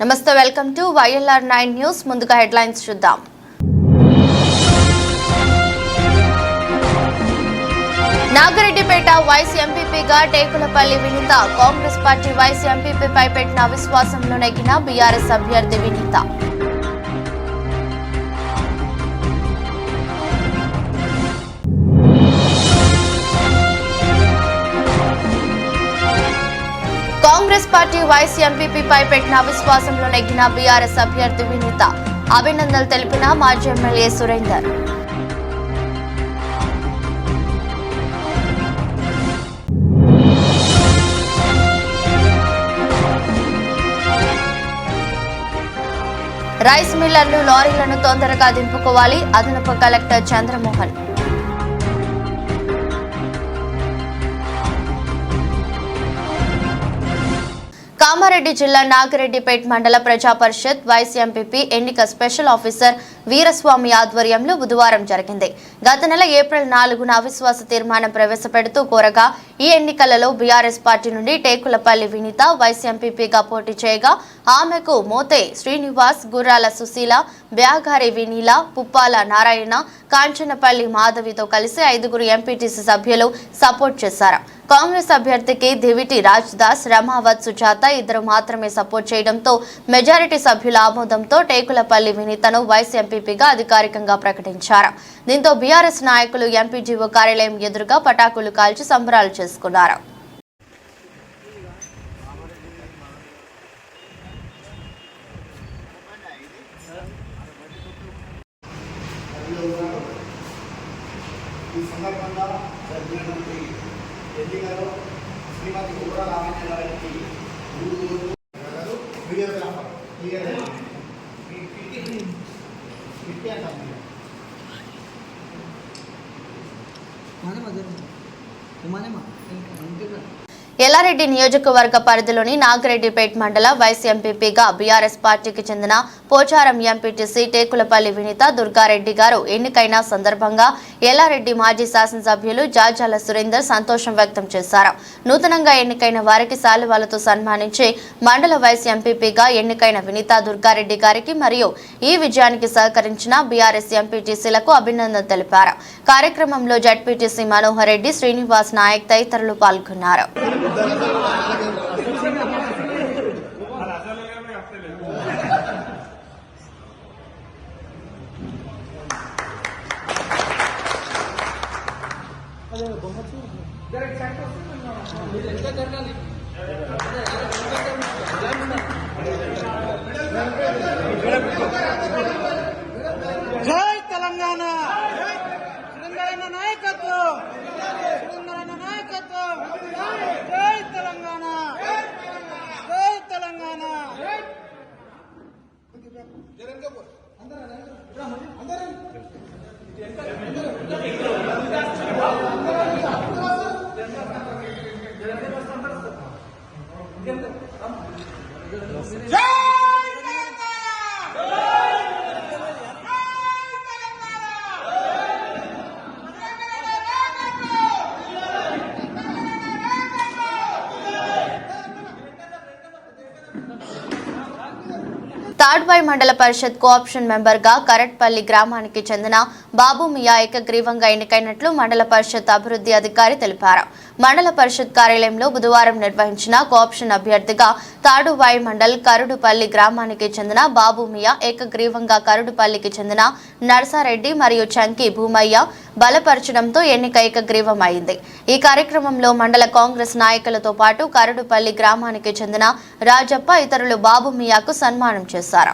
నమస్తే welcome to YLR nine news. ముందుగా headlines చూద్దాం. నాగిరెడ్డిపేట వైస్ ఎంపీపీగా టేకులపల్లి వినీత. కాంగ్రెస్ పార్టీ వైస్ ఎంపీపీపై పెట్టిన అవిశ్వాసంలో నెగ్గిన బీఆర్ఎస్ అభ్యర్థి వినీత. కాంగ్రెస్ పార్టీ వైస్ ఎంపీపీపై పెట్టిన అవిశ్వాసంలో నెగ్గిన బీఆర్ఎస్ అభ్యర్థి వినీత. అభినందనలు తెలిపిన మాజీ ఎమ్మెల్యే సురేందర్. రైస్ మిల్లర్లు లారీలను తొందరగా దింపుకోవాలి. అదనపు కలెక్టర్ చంద్రమోహన్. కామారెడ్డి జిల్లా నాగిరెడ్డిపేట్ మండల ప్రజా పరిషత్ వైస్ ఎంపీపీ ఎన్నిక స్పెషల్ ఆఫీసర్ వీరస్వామి ఆధ్వర్యంలో బుధవారం జరిగింది. గత నెల ఏప్రిల్ నాలుగున అవిశ్వాస తీర్మానం ప్రవేశపెడుతూ కోరగా ఈ ఎన్నికలలో బీఆర్ఎస్ పార్టీ నుండి టేకులపల్లి వినీత వైస్ ఎంపీపీగా పోటీ చేయగా ఆమెకు మోతే శ్రీనివాస్ గుర్రాల సుశీల బ్యాగారి వినీల పుప్పాల నారాయణ కాంచనపల్లి మాధవితో కలిసి ఐదుగురు ఎంపీటీసీ సభ్యులు సపోర్ట్ చేశారు. కాంగ్రెస్ అభ్యర్థికి దివిటి రాజ్ దాస్ రమావత్ సుజాత ఇద్దరు మాత్రమే సపోర్ట్ చేయడంతో మెజారిటీ సభ్యుల ఆమోదంతో టేకులపల్లి వినీతను వైస్ ఎంపీపీగా అధికారికంగా ప్రకటించారు. దీంతో బీఆర్ఎస్ నాయకులు ఎంపీజీఓ కార్యాలయం ఎదురుగా పటాకులు కాల్చి సంబరాలు చేసుకున్నారు. ఎన్నికలో శ్రీమతి ఉగ్ర రామయ్య గారికి ఊరు క్లియర్ క్లియర్ ఫిఫ్టీ అంటాం మానేమా జరుగు మానేమా ఇంకా ఎల్లారెడ్డి నియోజకవర్గ పరిధిలోని నాగిరెడ్డిపేట్ మండల వైస్ ఎంపీపీగా బీఆర్ఎస్ పార్టీకి చెందిన పోచారం ఎంపీటీసీ టేకులపల్లి వినీత దుర్గారెడ్డి గారు ఎన్నికైన సందర్భంగా ఎల్లారెడ్డి మాజీ శాసనసభ్యులు జాజాల సురేందర్ సంతోషం వ్యక్తం చేశారు. నూతనంగా ఎన్నికైన వారికి శాలువాలతో సన్మానించి మండల వైస్ ఎంపీపీగా ఎన్నికైన వినీత దుర్గారెడ్డి గారికి మరియు ఈ విజయానికి సహకరించిన బీఆర్ఎస్ ఎంపీటీసీలకు అభినందనలు తెలిపారు. కార్యక్రమంలో జడ్పీటీసీ మనోహర్ రెడ్డి శ్రీనివాస్ నాయక్ తదితరులు పాల్గొన్నారు. జై తెలంగాణ తెలంగాణ నాయకత్వం Yeah! తాడ్వాయి మండల పరిషత్ కోఆప్షన్ మెంబర్గా కరట్పల్లి గ్రామానికి చెందిన బాబు మియా ఏకగ్రీవంగా ఎన్నికైనట్లు మండల పరిషత్ అభివృద్ధి అధికారి తెలిపారు. మండల పరిషత్ కార్యాలయంలో బుధవారం నిర్వహించిన కోఆప్షన్ అభ్యర్థిగా తాడువాయి మండల్ కరుడుపల్లి గ్రామానికి చెందిన బాబు మియా ఏకగ్రీవంగా కరుడుపల్లికి చెందిన నర్సారెడ్డి మరియు చంకి భూమయ్య బలపరచడంతో ఎన్నిక ఏకగ్రీవం అయింది ఈ కార్యక్రమంలో మండల కాంగ్రెస్ నాయకులతో పాటు కరడుపల్లి గ్రామానికి చెందిన రాజప్ప ఇతరులు బాబు మియాకు సన్మానం చేశారు.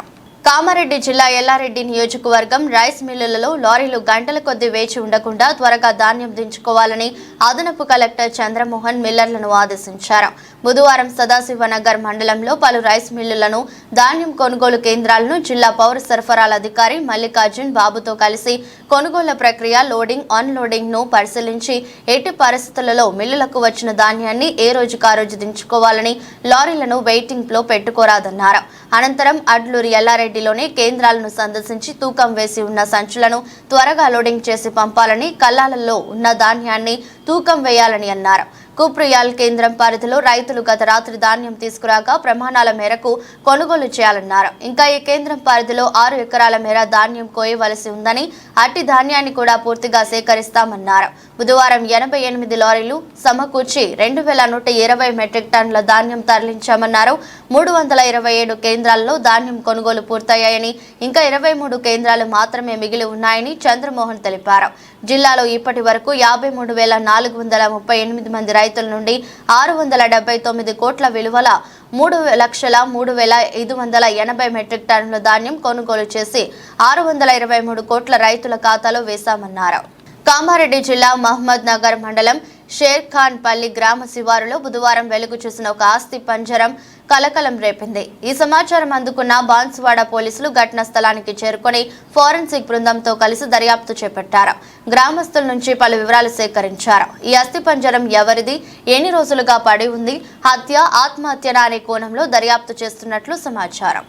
కామారెడ్డి జిల్లా ఎల్లారెడ్డి నియోజకవర్గం రైస్ మిల్లులలో లారీలు గంటల కొద్దీ వేచి ఉండకుండా త్వరగా ధాన్యం దించుకోవాలని అదనపు కలెక్టర్ చంద్రమోహన్ మిల్లర్లను ఆదేశించారు. బుధవారం సదాశివనగర్ మండలంలో పలు రైస్ మిల్లులను ధాన్యం కొనుగోలు కేంద్రాలను జిల్లా పౌర సరఫరాల అధికారి మల్లికార్జున్ బాబుతో కలిసి కొనుగోళ్ళ ప్రక్రియ లోడింగ్ అన్లోడింగ్ను పరిశీలించి ఎట్టి పరిస్థితులలో మిల్లులకు వచ్చిన ధాన్యాన్ని ఏ రోజుకు ఆ రోజు దించుకోవాలని లారీలను వెయిటింగ్లో పెట్టుకోరాదన్నారు. అనంతరం అడ్లూరి ఎల్లారెడ్డిలోని కేంద్రాలను సందర్శించి తూకం వేసి ఉన్న సంచులను త్వరగా లోడింగ్ చేసి పంపాలని కల్లాలలో ఉన్న ధాన్యాన్ని తూకం వేయాలని అన్నారు. కుప్రియాల్ కేంద్రం పరిధిలో రైతులు గత రాత్రి ధాన్యం తీసుకురాక ప్రమాణాల మేరకు కొనుగోలు చేయాలన్నారు. ఇంకా ఈ కేంద్రం పరిధిలో ఆరు ఎకరాల మేర ధాన్యం కోయవలసి ఉందని అట్టి ధాన్యాన్ని కూడా పూర్తిగా సేకరిస్తామన్నారు. బుధవారం ఎనభై ఎనిమిది లారీలు సమకూర్చి రెండు వేల నూట ఇరవై మెట్రిక్ టన్నుల ధాన్యం తరలించామన్నారు. మూడు వందల ఇరవై ఏడు కేంద్రాల్లో ధాన్యం కొనుగోలు పూర్తయ్యాయని ఇంకా ఇరవై మూడు కేంద్రాలు మాత్రమే మిగిలి ఉన్నాయని చంద్రమోహన్ తెలిపారు. జిల్లాలో ఇప్పటి వరకు యాభై మూడు వేల నాలుగు వందల ముప్పై ఎనిమిది మంది రైతుల నుండి ఆరు వందల డెబ్బై తొమ్మిది కోట్ల విలువల మూడు లక్షల మూడు వేల ఐదు వందల ఎనభై మెట్రిక్ టన్నుల ధాన్యం కొనుగోలు చేసి ఆరు వందల ఇరవై మూడు కోట్ల రైతుల ఖాతాలో వేశామన్నారు. కామారెడ్డి జిల్లా మహమ్మద్ నగర్ మండలం షేర్ ఖాన్ పల్లి గ్రామ శివారులో బుధవారం వెలుగు చూసిన ఒక ఆస్తి పంజరం కలకలం రేపింది. ఈ సమాచారం అందుకున్న బాన్సువాడ పోలీసులు ఘటనా స్థలానికి చేరుకొని ఫోరెన్సిక్ బృందంతో కలిసి దర్యాప్తు చేపట్టారు. గ్రామస్తుల నుంచి పలు వివరాలు సేకరించారు. ఈ అస్థి పంజరం ఎవరిది? ఎన్ని రోజులుగా పడి ఉంది? హత్య ఆత్మహత్యన అనే కోణంలో దర్యాప్తు చేస్తున్నట్లు సమాచారం.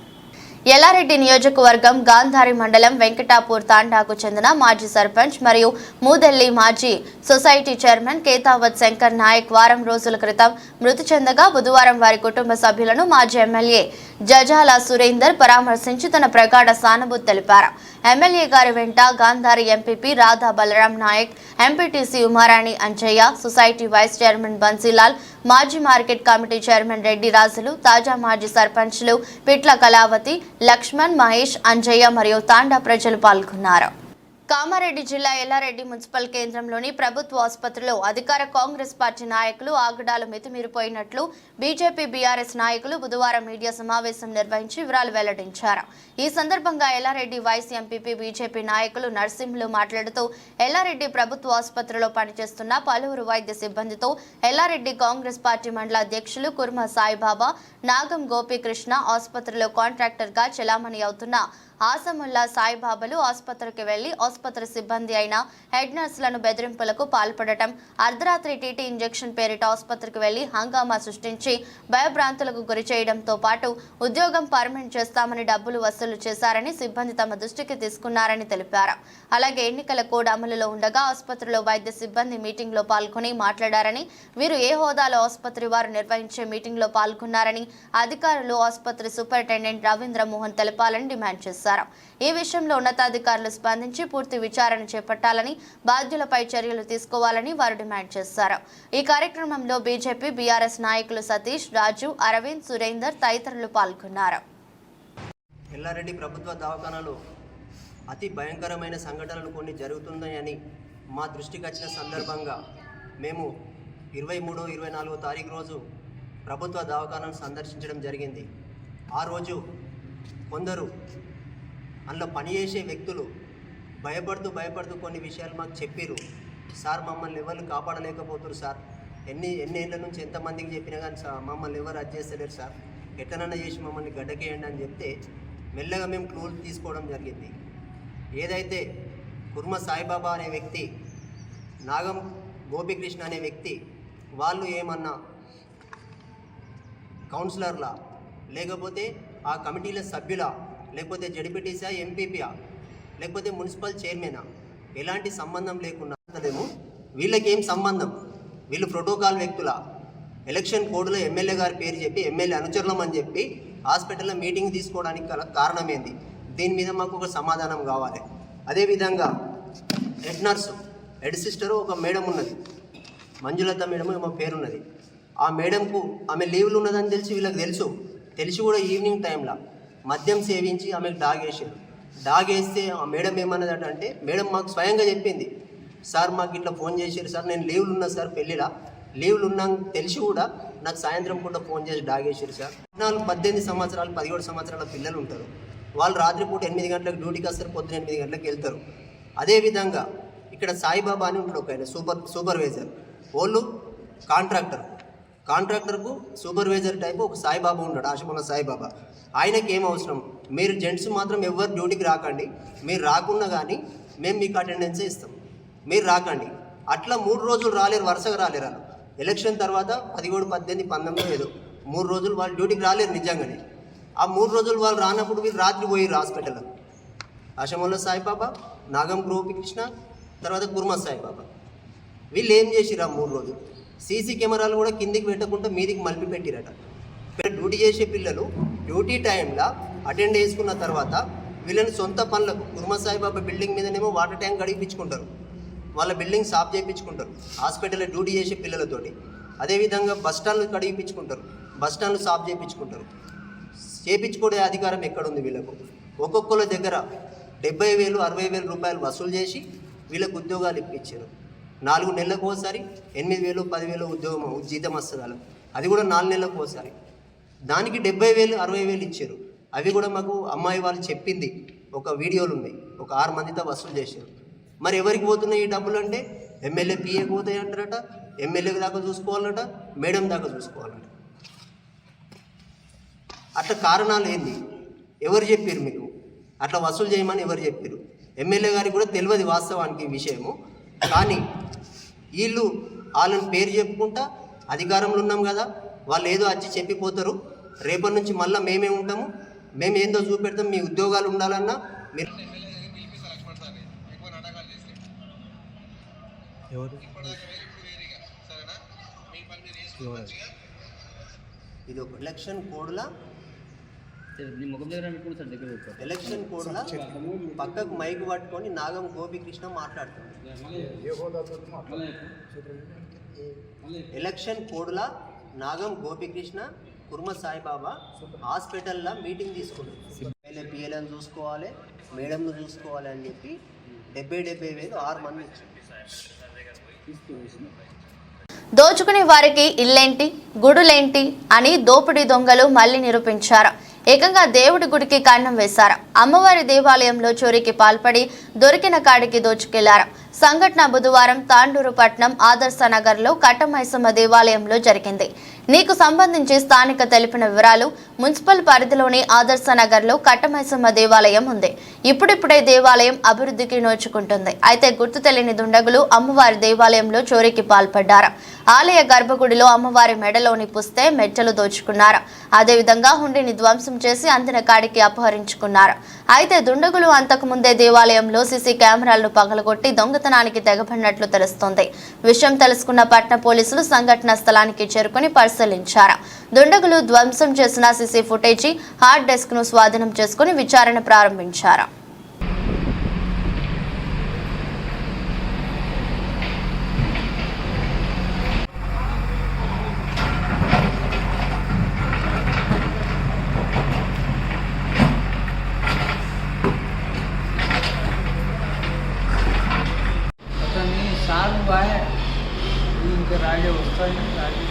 ఎల్లారెడ్డి నియోజకవర్గం గాంధారి మండలం వెంకటాపూర్ తాండాకు చెందిన మాజీ సర్పంచ్ మరియు మూదెల్లి మాజీ సొసైటీ చైర్మన్ కేతావత్ శంకర్ నాయక్ వారం రోజుల క్రితం మృతి చెందగా బుధవారం వారి కుటుంబ సభ్యులను మాజీ ఎమ్మెల్యే జజాల సురేందర్ పరామర్శించి తన ప్రగాఢ సానుభూతి తెలిపారు. ఎమ్మెల్యే గారి వెంట Gandhari MPP Radha Balaram Nayak MPTC Umarani Anjaiah society vice chairman Bansilal మాజీ మార్కెట్ కమిటీ చైర్మన్ రెడ్డి రాజులు తాజా మాజీ సర్పంచ్లు పిట్ల కళావతి లక్ష్మణ్ మహేష్ అంజయ్య మరియు తాండా ప్రజలు పాల్గొన్నారు. కామారెడ్డి జిల్లా ఎల్లారెడ్డి మున్సిపల్ కేంద్రంలోని ప్రభుత్వ ఆసుపత్రిలో అధికార కాంగ్రెస్ పార్టీ నాయకులు ఆగడాలు మితిమీరిపోయినట్లు బీజేపీ బీఆర్ఎస్ నాయకులు బుధవారం మీడియా సమావేశం నిర్వహించి వివరాలు వెల్లడించారు. ఈ సందర్భంగా ఎల్లారెడ్డి వైస్ ఎంపీపీ బీజేపీ నాయకులు నర్సింహులు మాట్లాడుతూ ఎల్లారెడ్డి ప్రభుత్వ ఆసుపత్రిలో పనిచేస్తున్న పలువురు వైద్య సిబ్బందితో ఎల్లారెడ్డి కాంగ్రెస్ పార్టీ మండల అధ్యక్షులు కుర్మ సాయిబాబా నాగం గోపీకృష్ణ ఆసుపత్రిలో కాంట్రాక్టర్గా చెలామణి అవుతున్న ఆసముల్లా సాయిబాబాలు ఆసుపత్రికి వెళ్ళి ఆసుపత్రి సిబ్బంది అయిన హెడ్ నర్సులను బెదిరింపులకు పాల్పడటం అర్ధరాత్రి టీటీ ఇంజెక్షన్ పేరిట ఆసుపత్రికి వెళ్ళి హంగామా సృష్టించి భయభ్రాంతులకు గురి చేయడంతో పాటు ఉద్యోగం పర్మనెంట్ చేస్తామని డబ్బులు వసూలు చేశారని సిబ్బంది తమ దృష్టికి తీసుకున్నారని తెలిపారు. అలాగే ఎన్నికల కోడ్ అమలులో ఉండగా ఆసుపత్రిలో వైద్య సిబ్బంది మీటింగ్లో పాల్గొని మాట్లాడారని వీరు ఏ హోదాలో ఆసుపత్రి వారు నిర్వహించే మీటింగ్లో పాల్గొన్నారని అధికారులు ఆసుపత్రి సూపరింటెండెంట్ రవీంద్ర మోహన్ తెలపాలని డిమాండ్ చేశారు. ఈ విషయంలో ఉన్నతాధికారులు స్పందించి పూర్తి విచారణ చేపట్టాలని బాధ్యులపై చర్యలు తీసుకోవాలని వారు డిమాండ్ చేశారు. ఈ కార్యక్రమంలో బీజేపీ బీఆర్ఎస్ నాయకులు సతీష్ రాజు అరవింద్ సురేందర్ తదితరులు పాల్గొన్నారు. ఎల్లారెడ్డి ప్రభుత్వ దవాఖానాలో అతి భయంకరమైన సంఘటనలు కొన్ని జరుగుతున్నాయని మా దృష్టికి వచ్చిన సందర్భంగా మేము ఇరవై మూడు ఇరవై నాలుగో తారీఖు రోజు ప్రభుత్వ దవాఖానాను సందర్శించడం జరిగింది. ఆ రోజు కొందరు అందులో పనిచేసే వ్యక్తులు భయపడుతూ భయపడుతూ కొన్ని విషయాలు మాకు చెప్పారు సార్ మమ్మల్ని ఎవరు కాపాడలేకపోతున్నారు సార్. ఎన్ని ఎన్ని ఏళ్ళ నుంచి ఎంతమందికి చెప్పినా కానీ సార్ మమ్మల్ని ఎవరు అది చేస్తలేరు సార్. ఎట్లనన్నా చేసి మమ్మల్ని గడ్డకేయండి అని చెప్తే మెల్లగా మేము క్లూలు తీసుకోవడం జరిగింది. ఏదైతే కుర్మ సాయిబాబా అనే వ్యక్తి నాగం గోపికృష్ణ అనే వ్యక్తి వాళ్ళు ఏమన్నా కౌన్సిలర్లా లేకపోతే ఆ కమిటీల సభ్యుల లేకపోతే జడిపిటీసా ఎంపీపీయా లేకపోతే మున్సిపల్ చైర్మనా? ఎలాంటి సంబంధం లేకుండా అసలేమో వీళ్ళకి ఏం సంబంధం? వీళ్ళు ప్రోటోకాల్ వ్యక్తుల? ఎలక్షన్ కోడ్లో ఎమ్మెల్యే గారి పేరు చెప్పి ఎమ్మెల్యే అనుచరులం అని చెప్పి హాస్పిటల్లో మీటింగ్ తీసుకోవడానికి గల కారణం ఏంది దీని మీద మాకు ఒక సమాధానం కావాలి. అదేవిధంగా హెడ్ నర్సు హెడ్ సిస్టర్ ఒక మేడం ఉన్నది. మంజులత మేడం ఏమో పేరున్నది. ఆ మేడంకు ఆమె లీవ్లు ఉన్నదని తెలిసి వీళ్ళకి తెలుసు. తెలిసి కూడా ఈవినింగ్ టైంలో. మద్యం సేవించి ఆమెకు డాగ్ వేసారు డాగ్ వేస్తే ఆ మేడం ఏమన్నదట అంటే మేడం మాకు స్వయంగా చెప్పింది. సార్ మాకు ఇట్లా ఫోన్ చేశారు సార్ నేను లీవ్లు ఉన్నా సార్ పెళ్ళిలా. లీవ్లు ఉన్నా తెలిసి కూడా నాకు సాయంత్రం పూట ఫోన్ చేసి డాగ్ వేసారు సార్. నాలుగు పద్దెనిమిది సంవత్సరాలు పదిహేడు సంవత్సరాల పిల్లలు ఉంటారు. వాళ్ళు రాత్రిపూట ఎనిమిది గంటలకు డ్యూటీకి వస్తారు పొద్దున ఎనిమిది గంటలకు వెళ్తారు. అదేవిధంగా ఇక్కడ సాయిబాబా అని ఉంటాడు ఒక ఆయన సూపర్ సూపర్వైజర్. వాళ్ళు కాంట్రాక్టర్. కాంట్రాక్టర్కు సూపర్వైజర్ టైపు ఒక సాయిబాబా ఉన్నాడు ఆశమల సాయిబాబా. ఆయనకి ఏం అవసరం? మీరు జెంట్స్ మాత్రం ఎవరు డ్యూటీకి రాకండి. మీరు రాకున్నా కానీ మేము మీకు అటెండెన్సే ఇస్తాం. మీరు రాకండి. అట్లా మూడు రోజులు రాలేరు వరుసగా రాలేరు వాళ్ళు. ఎలక్షన్ తర్వాత పదిహేడు పద్దెనిమిది పంతొమ్మిది ఏదో. మూడు రోజులు వాళ్ళు డ్యూటీకి రాలేరు నిజంగానే. ఆ మూడు రోజులు వాళ్ళు రానప్పుడు వీళ్ళు రాత్రి పోయి హాస్పిటల్లో. అశమల్ల సాయిబాబా నాగం గోపికృష్ణ తర్వాత కుర్మ సాయిబాబా. వీళ్ళు ఏం చేసిరు ఆ మూడు రోజులు? సీసీ కెమెరాలు కూడా కిందికి పెట్టకుండా మీదికి మలిపి పెట్టిరట. డ్యూటీ చేసే పిల్లలు డ్యూటీ టైంలో అటెండ్ చేసుకున్న తర్వాత వీళ్ళని సొంత పనులకు కుర్మ సాయిబాబా బిల్డింగ్ మీదనేమో వాటర్ ట్యాంక్ గడిపించుకుంటారు. వాళ్ళ బిల్డింగ్ సాఫ్ చేయించుకుంటారు. హాస్పిటల్లో డ్యూటీ చేసే పిల్లలతోటి. అదేవిధంగా బస్ స్టాండ్లు కడిగించుకుంటారు బస్ స్టాండ్లు సాఫ్ చేయించుకుంటారు. చేపించుకునే అధికారం ఎక్కడుంది వీళ్ళకు? ఒక్కొక్కరి దగ్గర డెబ్బై వేలు అరవై వేలు రూపాయలు వసూలు చేసి వీళ్ళకు ఉద్యోగాలు ఇప్పించారు. నాలుగు నెలలకు ఒకసారి ఎనిమిది వేలు పదివేలు ఉద్యోగం జీతం వస్తుంది అది కూడా నాలుగు నెలలకు ఒకసారి. దానికి డెబ్బై వేలు అరవై వేలు ఇచ్చారు. అవి కూడా మాకు అమ్మాయి వాళ్ళు చెప్పింది. ఒక వీడియోలు ఉన్నాయి. ఒక ఆరు మందితో వసూలు చేశారు. మరి ఎవరికి పోతున్నాయి ఈ డబ్బులు అంటే ఎమ్మెల్యే పిఏకి పోతాయి అంటారట ఎమ్మెల్యే దాకా చూసుకోవాలట మేడం దాకా చూసుకోవాలట. అట్లా కారణాలు ఏంది? ఎవరు చెప్పారు మీకు? అట్లా వసూలు చేయమని ఎవరు చెప్పారు ఎమ్మెల్యే గారికి కూడా తెలియదు వాస్తవానికి ఈ విషయము. కానీ వీళ్ళు వాళ్ళని పేరు చెప్పుకుంటా అధికారంలో ఉన్నాం కదా వాళ్ళు ఏదో వచ్చి చెప్పిపోతారు. రేపటి నుంచి మళ్ళీ మేమే ఉంటాము. మేము ఏందో చూపెడతాం మీ ఉద్యోగాలు ఉండాలన్నా మీరు ఇది ఒక ఎలక్షన్ కోడ్లా నీ ముఖం దగ్గర పెట్టుకుని సార్ దగ్గర పెట్టుకో. ఎలక్షన్ కోడ్లా పక్కకు మైక్ పట్టుకొని నాగం గోపికృష్ణ మాట్లాడుతుంది. ఎలక్షన్ కోడ్లా నాగం గోపికృష్ణ కుర్మ సాయిబాబా హాస్పిటల్లో మీటింగ్ తీసుకున్నాం ఎమ్మెల్యే పిఎల్ఎన్ చూసుకోవాలి మేడంను చూసుకోవాలి అని చెప్పి డెబ్బై డెబ్బై వేలు ఆరు మంది ఇచ్చారు. దోచుకునే వారికి ఇల్లేంటి గుడులేంటి అని దోపిడీ దొంగలు మళ్ళీ నిరూపించారు. ఏకంగా దేవుడి గుడికి కన్నం వేశారు. అమ్మవారి దేవాలయంలో చోరీకి పాల్పడి దొరికిన కాడికి దోచుకెళ్ళారు. సంఘటన బుధవారం తాండూరు పట్నం ఆదర్శ నగర్లో కట్టమైసమ్మ దేవాలయంలో జరిగింది. నీకు సంబంధించి స్థానిక తెలిపిన వివరాలు మున్సిపల్ పరిధిలోని ఆదర్శ నగర్లో కట్టమైసమ్మ దేవాలయం ఉంది. ఇప్పుడిప్పుడే దేవాలయం అభివృద్ధికి నోచుకుంటుంది. అయితే గుర్తు తెలియని దుండగులు అమ్మవారి దేవాలయంలో చోరీకి పాల్పడ్డారు. ఆలయ గర్భగుడిలో అమ్మవారి మెడలోని పుస్తే మెట్టలు దోచుకున్నారు. అదేవిధంగా హుండీని ధ్వంసం చేసి అందిన కాడికి అపహరించుకున్నారు. అయితే దుండగులు అంతకు ముందే దేవాలయంలో సీసీ కెమెరాలను పగలగొట్టి దొంగతనానికి తెగబడినట్లు తెలుస్తోంది. విషయం తెలుసుకున్న పట్న పోలీసులు సంఘటన స్థలానికి చేరుకుని పరిశీలించారు. దుండగులు ధ్వంసం చేసిన సీసీ ఫుటేజీ హార్డ్ డెస్క్ను స్వాధీనం చేసుకుని విచారణ ప్రారంభించారు అతన్ని సార్ బాయ్ ఇంకా రాజే వస్తాయి రాజే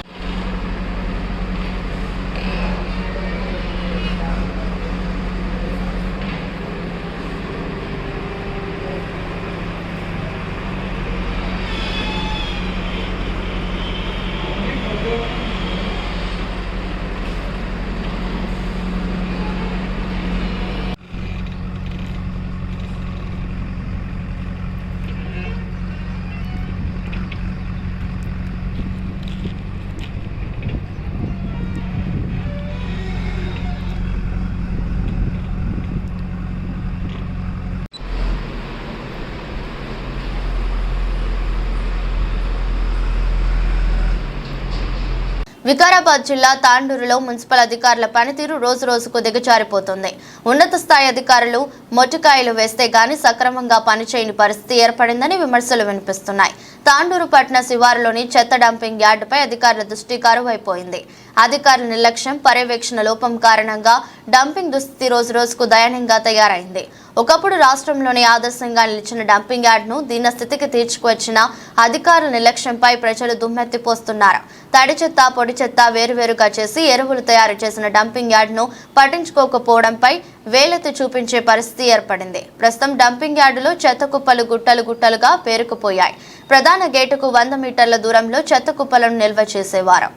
వికారాబాద్ జిల్లా తాండూరులో మున్సిపల్ అధికారుల పనితీరు రోజు రోజుకు దిగజారిపోతుంది. ఉన్నత స్థాయి అధికారులు మొట్టికాయలు వేస్తే గాని సక్రమంగా పనిచేయని పరిస్థితి ఏర్పడిందని విమర్శలు వినిపిస్తున్నాయి. తాండూరు పట్టణ శివారులోని చెత్త డంపింగ్ యార్డుపై అధికారుల దృష్టి కరువైపోయింది. అధికారుల నిర్లక్ష్యం పర్యవేక్షణ లోపం కారణంగా డంపింగ్ దుస్థితి రోజు రోజుకు దయనీయంగా తయారైంది. ఒకప్పుడు రాష్ట్రంలోని ఆదర్శంగా నిలిచిన డంపింగ్ యార్డ్ను దీన స్థితికి తీర్చుకువచ్చిన అధికారుల నిర్లక్ష్యంపై ప్రజలు దుమ్మెత్తిపోస్తున్నారు. తడి చెత్త పొడి చెత్త వేరువేరుగా చేసి ఎరువులు తయారు చేసిన డంపింగ్ యార్డ్ను పట్టించుకోకపోవడంపై వేలెత్తి చూపించే పరిస్థితి ఏర్పడింది. ప్రస్తుతం డంపింగ్ యార్డులో చెత్త కుప్పలు గుట్టలు గుట్టలుగా పేరుకుపోయాయి. ప్రధాన గేటుకు వంద మీటర్ల దూరంలో చెత్త కుప్పలను నిల్వ చేసేవారు.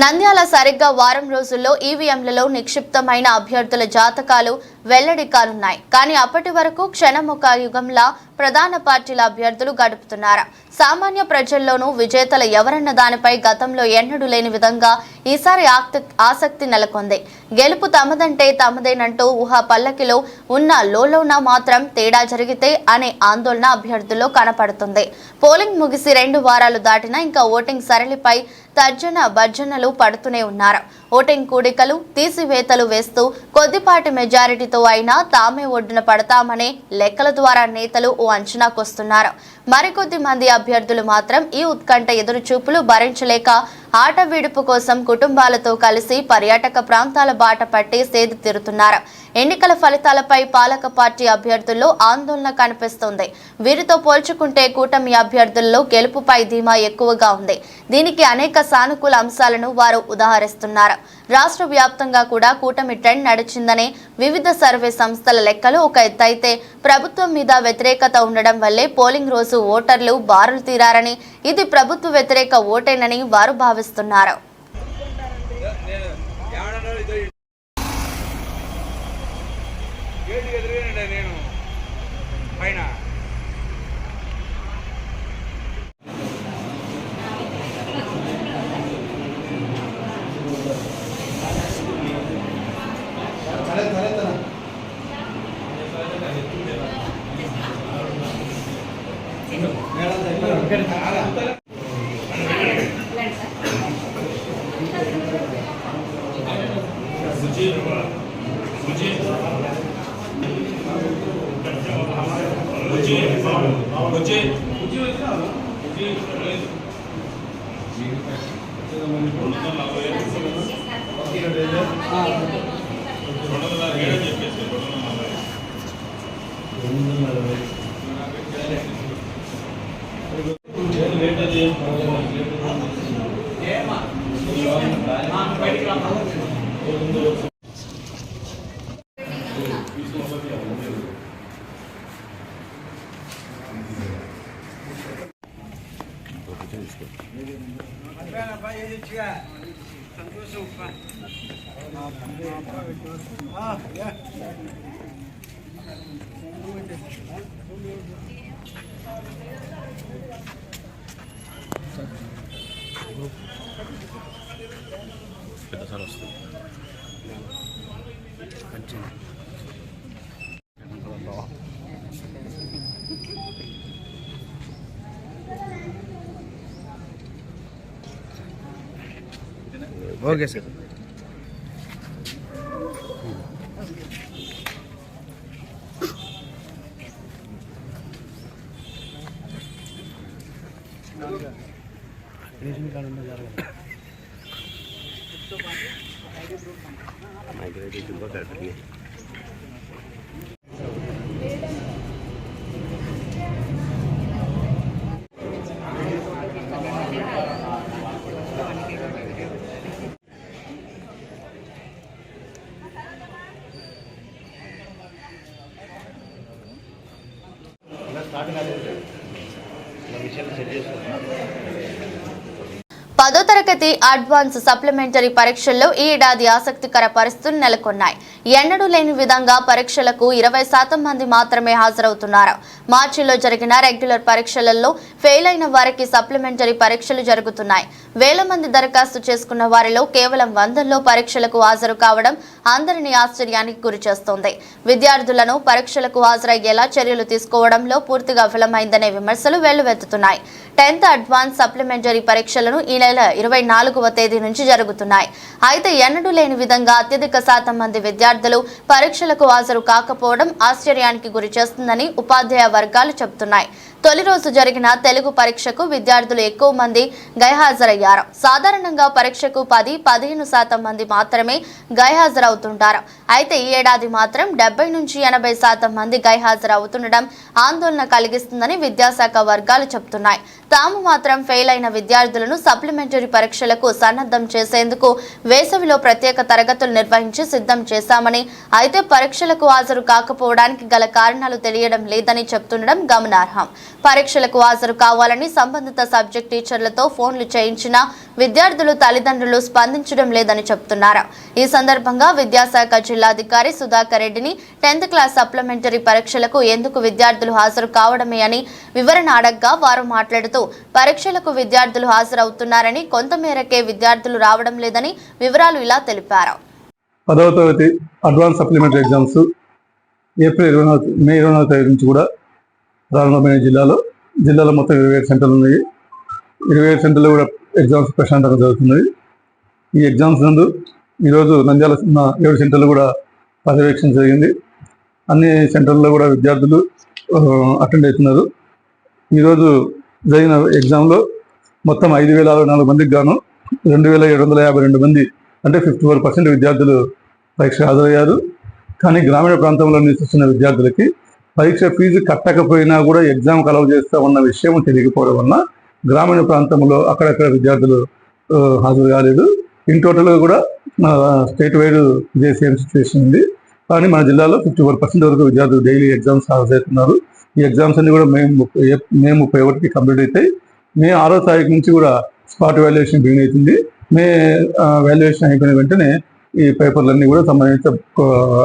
నంద్యాల సరిగ్గా వారం రోజుల్లో ఈవీఎంలలో నిక్షిప్తమైన అభ్యర్థుల జాతకాలు వెల్లడి కానున్నాయి. కానీ అప్పటి వరకు క్షణముఖ యుగంలా ప్రధాన పార్టీల అభ్యర్థులు గడుపుతున్నారు? సామాన్య ప్రజల్లోనూ విజేతలు ఎవరన్న దానిపై గతంలో ఎన్నడూ లేని విధంగా ఈసారి ఆక్త- ఆసక్తి నెలకొంది. గెలుపు తమదంటే తమదేనంటూ ఊహా పల్లకిలో ఉన్న లోలోన మాత్రం తేడా జరిగితే అనే ఆందోళన అభ్యర్థుల్లో కనపడుతుంది. పోలింగ్ ముగిసి రెండు వారాలు దాటినా ఇంకా ఓటింగ్ సరళిపై తర్జన భర్జనలు పడుతూనే ఉన్నారు. ఓటింగ్ కూడికలు తీసివేతలు వేస్తూ కొద్దిపాటి మెజారిటీతో అయినా తామే ఒడ్డున పడతామనే లెక్కల ద్వారా నేతలు ఓ అంచనాకొస్తున్నారు. మరికొద్ది మంది అభ్యర్థులు మాత్రం ఈ ఉత్కంఠ ఎదురుచూపులు భరించలేక ఆట విడుపు కోసం కుటుంబాలతో కలిసి పర్యాటక ప్రాంతాల బాట పట్టి సేది తీరుతున్నారు. ఎన్నికల ఫలితాలపై పాలక పార్టీ అభ్యర్థుల్లో ఆందోళన కనిపిస్తుంది. వీరితో పోల్చుకుంటే కూటమి అభ్యర్థుల్లో గెలుపుపై ధీమా ఎక్కువగా ఉంది. దీనికి అనేక సానుకూల అంశాలను వారు ఉదాహరిస్తున్నారు. రాష్ట్ర వ్యాప్తంగా కూడా కూటమి ట్రెండ్ నడిచిందని వివిధ సర్వే సంస్థల లెక్కలు ఒక ఎత్తైతే ప్రభుత్వం మీద వ్యతిరేకత ఉండడం వల్లే పోలింగ్ రోజు ఓటర్లు బారులు తీరారని ఇది ప్రభుత్వ వ్యతిరేక ఓటేనని వారు భావిస్తున్నారు. నేను పైన. నేను పైన ఓకే సార్ పదో తరగతి అడ్వాన్స్ సప్లిమెంటరీ పరీక్షల్లో ఈ ఏడాది ఆసక్తికర పరిస్థితులు నెలకొన్నాయి. ఎన్నడూ లేని విధంగా పరీక్షలకు ఇరవై శాతం మంది మాత్రమే హాజరవుతున్నారు. మార్చిలో జరిగిన రెగ్యులర్ పరీక్షలలో ఫెయిల్ అయిన వారికి సప్లిమెంటరీ పరీక్షలు జరుగుతున్నాయి. వేల మంది దరఖాస్తు చేసుకున్న వారిలో కేవలం వందల్లో పరీక్షలకు హాజరు కావడం అందరినీ ఆశ్చర్యానికి గురిచేస్తోంది విద్యార్థులను పరీక్షలకు హాజరయ్యేలా చర్యలు తీసుకోవడంలో పూర్తిగా విఫలమైందనే విమర్శలు వెల్లువెత్తుతున్నాయి. టెన్త్ అడ్వాన్స్ సప్లిమెంటరీ పరీక్షలను ఈ నెల ఇరవై నాలుగవ తేదీ నుంచి జరుగుతున్నాయి. అయితే ఎన్నడూ లేని విధంగా అత్యధిక శాతం మంది విద్యార్థులు పరీక్షలకు హాజరు కాకపోవడం ఆశ్చర్యానికి గురిచేస్తుందని ఉపాధ్యాయ వర్గాలు చెబుతున్నాయి. తొలి రోజు జరిగిన తెలుగు పరీక్షకు విద్యార్థులు ఎక్కువ మంది గైహాజరయ్యారు. సాధారణంగా పరీక్షకు పది పదిహేను శాతం మంది మాత్రమే గైహాజరవుతుంటారు. అయితే ఈ ఏడాది మాత్రం డెబ్బై నుంచి ఎనభై శాతం మంది గైహాజరవుతుండడం ఆందోళన కలిగిస్తుందని విద్యాశాఖ వర్గాలు చెబుతున్నాయి తాము మాత్రం ఫెయిల్ అయిన విద్యార్థులను సప్లిమెంటరీ పరీక్షలకు సన్నద్ధం చేసేందుకు వేసవిలో ప్రత్యేక తరగతులు నిర్వహించి సిద్ధం చేశామని అయితే పరీక్షలకు హాజరు కాకపోవడానికి గల కారణాలు తెలియడం లేదని చెప్తుండడం గమనార్హం. పరీక్షలకు హాజరు కావాలని సంబంధిత సబ్జెక్ట్ టీచర్లతో ఫోన్లు చేయించినా విద్యార్థులు తల్లిదండ్రులు స్పందించడం లేదని చెబుతున్నారు. ఈ సందర్భంగా విద్యాశాఖ జిల్లాధికారి సుధాకర్ రెడ్డిని టెన్త్ క్లాస్ సప్లిమెంటరీ పరీక్షలకు ఎందుకు విద్యార్థులు హాజరు కావడమే అని వివరణ అడగ్గా వారు మాట్లాడుతూ పరీక్షలకు విద్యార్థులు హాజరవుతున్నారని కొంతమేరకే విద్యార్థులు రావడం లేదని వివరాలు ఇలా తెలిపారు. పదవ తరగతి అడ్వాన్స్ సప్లిమెంటరీ ఎగ్జామ్స్ ఏప్రిల్ ఇరవై నాలుగు మే ఇరవై నాలుగు తేదీ నుంచి కూడా ప్రారంభమైన జిల్లాలో జిల్లాలో మొత్తం ఇరవై ఏడు సెంటర్లు ఉన్నాయి. ఇరవై ఏడు సెంటర్లు కూడా ఎగ్జామ్స్ ప్రశాంతంగా జరుగుతున్నాయి ఈ ఎగ్జామ్స్ నందు ఈరోజు నంద్యాల ఉన్న ఏడు సెంటర్లు కూడా పర్యవేక్షణ జరిగింది. అన్ని సెంటర్లలో కూడా విద్యార్థులు అటెండ్ అవుతున్నారు. ఈరోజు జరిగిన ఎగ్జామ్లో మొత్తం ఐదు వేల అరవై నాలుగు మందికి గాను రెండు వేల ఏడు వందల యాభై రెండు మంది అంటే ఫిఫ్టీ ఫోర్ పర్సెంట్ విద్యార్థులు పరీక్ష హాజరయ్యారు. కానీ గ్రామీణ ప్రాంతంలో నివసిస్తున్న విద్యార్థులకి పరీక్ష ఫీజు కట్టకపోయినా కూడా ఎగ్జామ్ కలవ చేస్తా ఉన్న విషయం తెలియకపోవడం వల్ల గ్రామీణ ప్రాంతంలో అక్కడక్కడ విద్యార్థులు హాజరు కాలేదు. ఇన్ టోటల్గా కూడా స్టేట్ వైడ్ ఇదే సేమ్ సిచ్యువేషన్ ఉంది. కానీ మన జిల్లాలో ఫిఫ్టీ ఫోర్ పర్సెంట్ వరకు విద్యార్థులు డైలీ ఎగ్జామ్స్ హాజరవుతున్నారు. ఈ ఎగ్జామ్స్ అన్ని కూడా మే మే ముప్పై ఒకటికి కంప్లీట్ అవుతాయి. మే ఆరో తారీఖు నుంచి కూడా స్పాట్ వాల్యుయేషన్ బిగిన్ అవుతుంది. మే వాల్యుయేషన్ అయిపోయిన వెంటనే ఈ పేపర్లన్నీ కూడా సంబంధించిన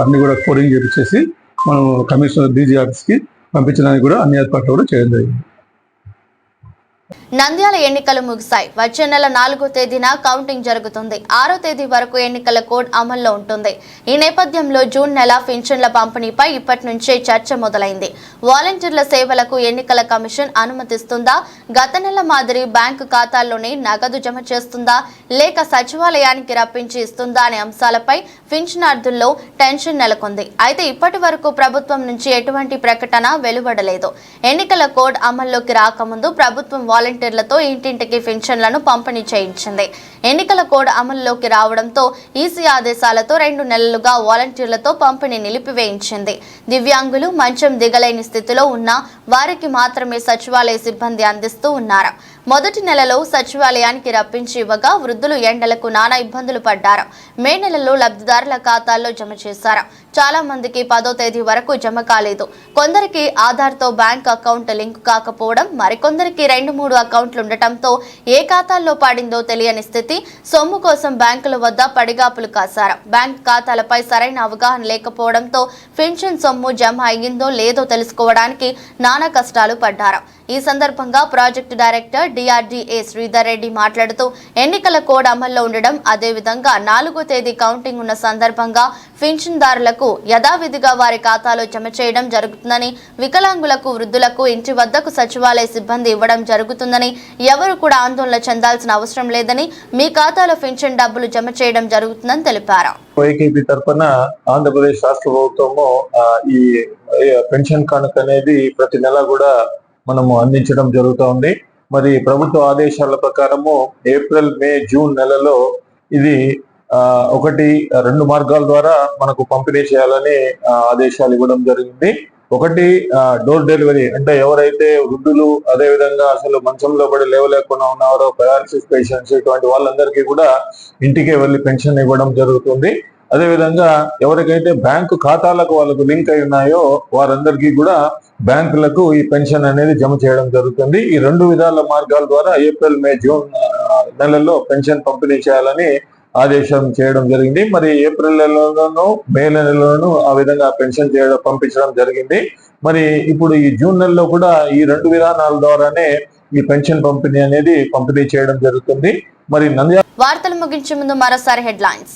అన్ని కూడా కోడింగ్ చేపించేసి మనం కమిషనర్ డీజీ ఆఫీస్కి పంపించడానికి కూడా అన్ని ఏర్పాట్లు కూడా చేయడం జరిగింది. నంద్యాల ఎన్నికలు ముగిశాయి. వచ్చే నెల నాలుగో తేదీన కౌంటింగ్ జరుగుతుంది. ఆరో తేదీ వరకు ఎన్నికల కోడ్ అమల్లో ఉంటుంది. ఈ నేపథ్యంలో జూన్ నెల పింఛన్ల పంపిణీపై ఇప్పటి నుంచే చర్చ మొదలైంది. వాలంటీర్ల సేవలకు ఎన్నికల కమిషన్ అనుమతిస్తుందా? గత నెల మాదిరి బ్యాంకు ఖాతాల్లోనే నగదు జమ చేస్తుందా? లేక సచివాలయానికి రప్పించి ఇస్తుందా అనే అంశాలపై పింఛనార్థుల్లో టెన్షన్ నెలకొంది. అయితే ఇప్పటి వరకు ప్రభుత్వం నుంచి ఎటువంటి ప్రకటన వెలువడలేదు. ఎన్నికల కోడ్ అమల్లోకి రాకముందు ప్రభుత్వం వాలంటీర్ వాలంటీర్లతో ఇంటింటికి పెన్షన్లను పంపిణీ చేయించింది. ఎన్నికల కోడ్ అమల్లోకి రావడంతో ఈసీ ఆదేశాలతో రెండు నెలలుగా వాలంటీర్లతో పంపిణీ నిలిపివేయించింది. దివ్యాంగులు మంచం దిగలేని స్థితిలో ఉన్న వారికి మాత్రమే సచివాలయ సిబ్బంది అందిస్తూ ఉన్నారు. మొదటి నెలలో సచివాలయానికి రప్పించి ఇవ్వగా వృద్ధులు ఎండలకు నానా ఇబ్బందులు పడ్డారు. మే నెలలో లబ్ధిదారుల ఖాతాల్లో జమ చేశారు. చాలా మందికి పదో తేదీ వరకు జమ కాలేదు. కొందరికి ఆధార్తో బ్యాంక్ అకౌంట్ లింక్ కాకపోవడం మరికొందరికి రెండు మూడు అకౌంట్లు ఉండటంతో ఏ ఖాతాల్లో పడిందో తెలియని స్థితి. సొమ్ము కోసం బ్యాంకుల వద్ద పడిగాపులు కాశారు బ్యాంక్ ఖాతాలపై సరైన అవగాహన లేకపోవడంతో పెన్షన్ సొమ్ము జమ అయ్యిందో లేదో తెలుసుకోవడానికి నానా కష్టాలు పడ్డారు. ఈ సందర్భంగా project director DRDA Sridhar Reddy మాట్లాడుతూ ఎన్నికల కోడ్ అమల్లో ఉండడం అదేవిధంగా నాలుగో తేదీ కౌంటింగ్ ఉన్న సందర్భంగా పెన్షన్దారులకు పింఛన్దారులకు యథావిధిగా వారి ఖాతాలో జమ చేయడం జరుగుతుందని వికలాంగులకు వృద్ధులకు ఇంటి వద్దకు సచివాలయ సిబ్బంది ఇవ్వడం జరుగుతుందని ఎవరు కూడా ఆందోళన చెందాల్సిన అవసరం లేదని మీ ఖాతాలో పెన్షన్ డబ్బులు జమ చేయడం జరుగుతుందని తెలిపారు. వైకేపీ తరఫున ఆంధ్రప్రదేశ్ రాష్ట్ర ప్రభుత్వము ఈ పెన్షన్ కానుక అనేది ప్రతి నెల కూడా మనము అందించడం జరుగుతుంది మరి ప్రభుత్వ ఆదేశాల ప్రకారము ఏప్రిల్ మే జూన్ నెలలో ఇది ఒకటి రెండు మార్గాల ద్వారా మనకు పంపిణీ చేయాలని ఆదేశాలు ఇవ్వడం జరిగింది. ఒకటి డోర్ డెలివరీ అంటే ఎవరైతే వృద్ధులు అదే విధంగా అసలు మంచంలో పడి లేవలేకుండా ఉన్నారో పెరాలసిస్ పేషెంట్స్ ఇటువంటి వాళ్ళందరికీ కూడా ఇంటికే వెళ్ళి పెన్షన్ ఇవ్వడం జరుగుతుంది. అదే విధంగా ఎవరికైతే బ్యాంకు ఖాతాలకు వాళ్ళకు లింక్ అయి ఉన్నాయో వారందరికీ కూడా బ్యాంకులకు ఈ పెన్షన్ అనేది జమ చేయడం జరుగుతుంది. ఈ రెండు విధాల మార్గాల ద్వారా ఏప్రిల్ మే జూన్ నెలలో నెలల్లో పెన్షన్ పంపిణీ చేయాలని ఆదేశం చేయడం జరిగింది. మరి ఏప్రిల్ నెలలోనూ మే నెలలోనూ ఆ విధంగా పెన్షన్ చేయడం పంపించడం జరిగింది. మరి ఇప్పుడు ఈ జూన్ నెలలో కూడా ఈ రెండు విధానాల ద్వారానే ఈ పెన్షన్ పంపిణీ అనేది పంపిణీ చేయడం జరుగుతుంది. మరి నంద్యాల వార్తలు ముగించే ముందు మరోసారి హెడ్లైన్స్.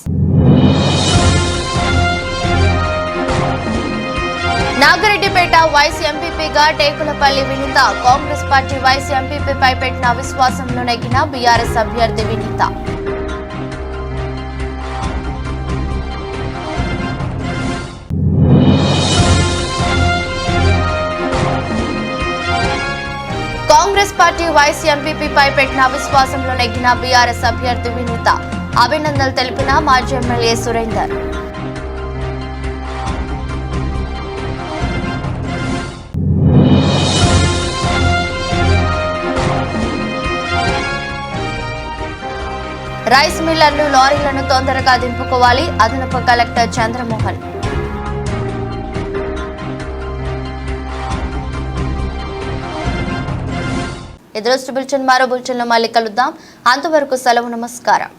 నాగిరెడ్డిపేట వైస్ ఎంపీపీగా టేకులపల్లి వినీత కాంగ్రెస్ పార్టీ వైస్ ఎంపీపీపై పెట్టిన అవిశ్వాసంలో నెగ్గిన బీఆర్ఎస్ అభ్యర్థి వినీత. కాంగ్రెస్ పార్టీ వైస్ ఎంపీపీపై పెట్టిన అవిశ్వాసంలో నెగ్గిన బీఆర్ఎస్ అభ్యర్థి వినీత. అభినందనలు తెలిపిన మాజీ ఎమ్మెల్యే సురేందర్. రైస్ మిల్లర్లు లారీలను తొందరగా దింపుకోవాలి. అదనపు కలెక్టర్ చంద్రమోహన్. ఎదురొస్తు బులెటిన్ మరో బులెటిన్లో మళ్ళీ కలుద్దాం. అంతవరకు సెలవు నమస్కారం.